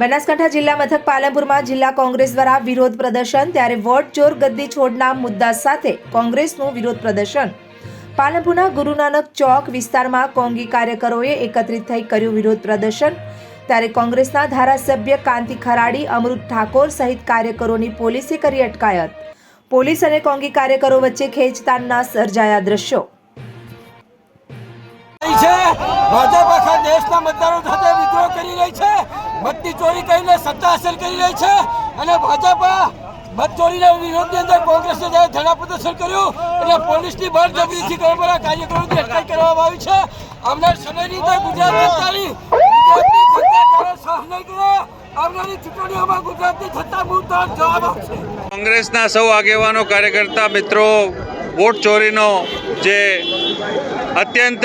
બનાસકાંઠા જિલ્લા મથક પાલનપુરમાં જિલ્લા કોંગ્રેસ દ્વારા વિરોધ પ્રદર્શન, ત્યારે વોટ ચોર ગદ્દી છોડના મુદ્દા સાથે કોંગ્રેસનું વિરોધ પ્રદર્શન. પાલનપુરના ગુરુ નાનક ચોક વિસ્તારમાં કોંગી કાર્યકરોએ એકત્રિત થઈ કર્યું વિરોધ પ્રદર્શન. ત્યારે કોંગ્રેસના ધારાસભ્ય કાંતિ ખરાડી, અમૃત ઠાકોર સહિત કાર્યકરોની પોલીસે કરી અટકાયત. પોલીસ અને કોંગી કાર્યકરો વચ્ચે ખેંચતાણના સર્જાયા દ્રશ્યો. ભાજપ આખા દેશના મતદારો સાથે વિદ્રોહ કરી રહી છે મતની ચોરી કરીને સત્તા હાંસલ કરી રહી છે અને ભાજપા મત ચોરીના વિરોધની અંદર કોંગ્રેસે જ્યારે ધરણા પ્રદર્શન કર્યું, એટલે પોલીસની બળજબરીથી ગરબરા કાર્યકરોની અટકાયત કરવામાં આવી છે. આવનાર સમયની અંદર ગુજરાત જનતાની આવનારી ચૂંટણીઓમાં ગુજરાતની જનતા મુદ્દા જવાબ આપશે. કોંગ્રેસના સૌ આગેવાનો, કાર્યકર્તા, મિત્રો, વોટ ચોરીનો જે અત્યંત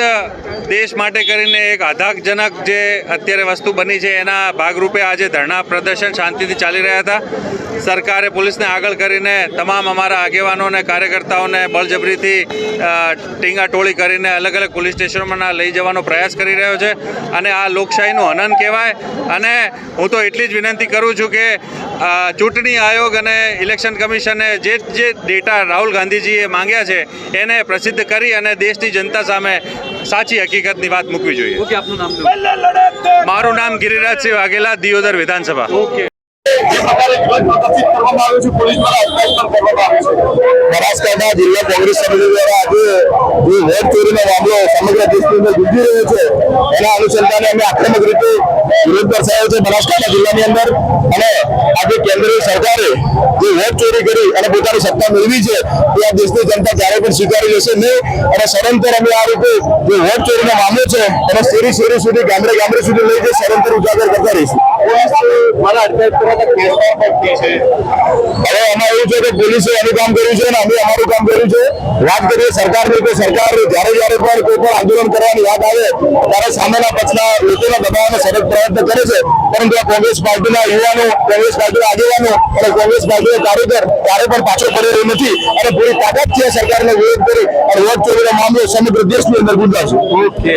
દેશ માટે કરીને એક આધાકજનક જે અત્યારે વસ્તુ બની છે, એના ભાગરૂપે આજે ધરણા પ્રદર્શન શાંતિથી ચાલી રહ્યા હતા. સરકારે પોલીસને આગળ કરીને તમામ અમારા આગેવાનોને કાર્યકર્તાઓને બળજબરીથી ટીંગાટોળી કરીને અલગ અલગ પોલીસ સ્ટેશનોમાં લઈ જવાનો પ્રયાસ કરી રહ્યો છે અને આ લોકશાહીનું હનન કહેવાય. અને હું તો એટલી જ વિનંતી કરું છું કે ચૂંટણી આયોગ અને ઇલેક્શન કમિશને જે જે ડેટા રાહુલ ગાંધીજીએ માંગ્યા છે, એને પ્રસિદ્ધ કરી અને દેશની જનતા સામે સાચી હકીકતની વાત મૂકવી જોઈએ. ઓકે આપનું નામ મારું નામ ગિરિરાજસિંહ વાઘેલા દિયોદર વિધાનસભા. ઓકે. બનાસકાંઠા જિલ્લા કોંગ્રેસ સમિતિ દ્વારા આજે જે વોટ ચોરીનો મામલો સમગ્ર દેશની અંદર ગુંજી રહ્યો છે એના અનુસંધાને અમે આક્રમક રીતે વિરોધ દર્શાવ્યો છે બનાસકાંઠા જિલ્લાની અંદર. અને આજે કેન્દ્રીય સરકારે જે વોટ ચોરી કરી અને પોતાની સત્તા મેળવી છે તે આ દેશની જનતા ક્યારે પણ સ્વીકારી લેશે નહીં. અને સદંતર અમે આ રીતે જે વોટ ચોરીનો મામલો છે એને શેરી શેરી સુધી ગામડે ગામડે સુધી લઈ જઈ સદંતર ઉજાગર કરતા રહીશું. મારા અટકાયત કરવા એવું છે કે પોલીસે એનું કામ કર્યું છે અને અમે અમારું કામ કર્યું છે. વાત કરીએ સરકારની કે સરકાર જ્યારે જ્યારે પણ કોઈ પણ આંદોલન કરવાની વાત આવે, ત્યારે સામેના પક્ષના લોકોના દબાવવાનો સતત પ્રયત્ન કરે છે. પરંતુ આ કોંગ્રેસ પાર્ટીના યુવાનો, કોંગ્રેસ પાર્ટીના આગેવાનો અને કોંગ્રેસ પાર્ટીનો કાર્યકર ક્યારે પણ પાછો પડેલો નથી અને પૂરી તાકાત છે સરકારને વિરોધ કરી અને વોટ ચોરીનો મામલો સમગ્ર દેશની અંદર ગુંજાશે. ઓકે.